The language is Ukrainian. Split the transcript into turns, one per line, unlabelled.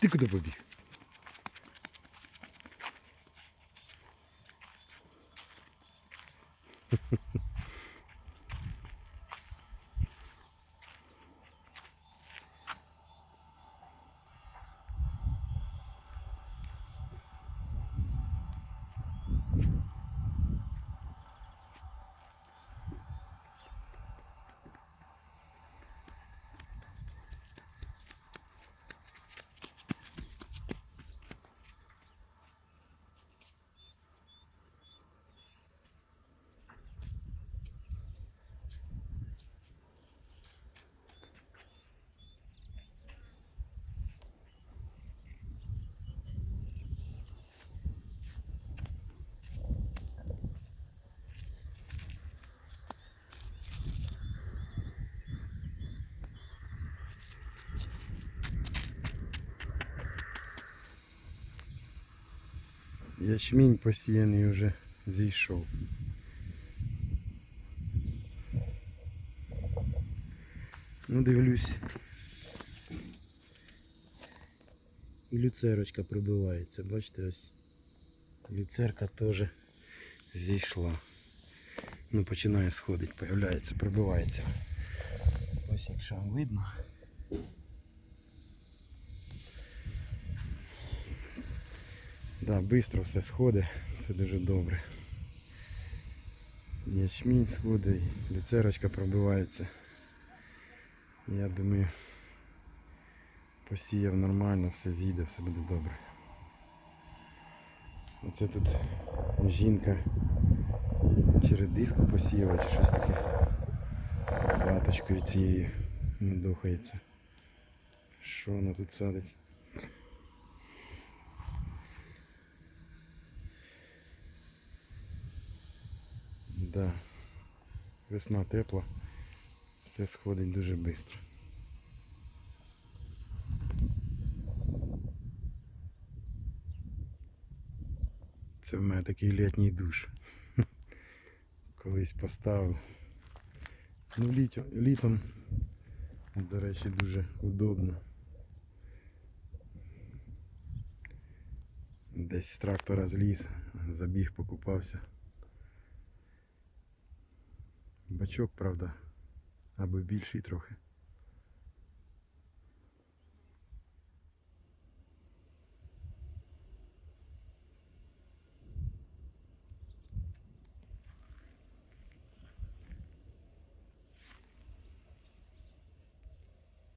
Ти куди побіг? Ячмінь посіяний вже зійшов. Ну дивлюсь. І люцерочка пробивається, бачите, ось люцерка теж зійшла. Ну починає сходити, появляється, пробивається. Ось якщо вам видно. Да, швидко все сходить, це дуже добре. Ячмінь сходить, люцерочка пробивається. Я думаю, посіяв нормально, все зійде, все буде добре. Оце тут жінка через диску посіяла чи щось таке. Баточкою цією не духається. Що вона тут садить? Да. Весна тепла, все сходить дуже швидко. Це в мене такий літній душ. Колись поставив. Ну літом, літом, до речі, дуже удобно. Десь з трактора зліз, забіг, покупався. Бачок, правда, аби більший трохи.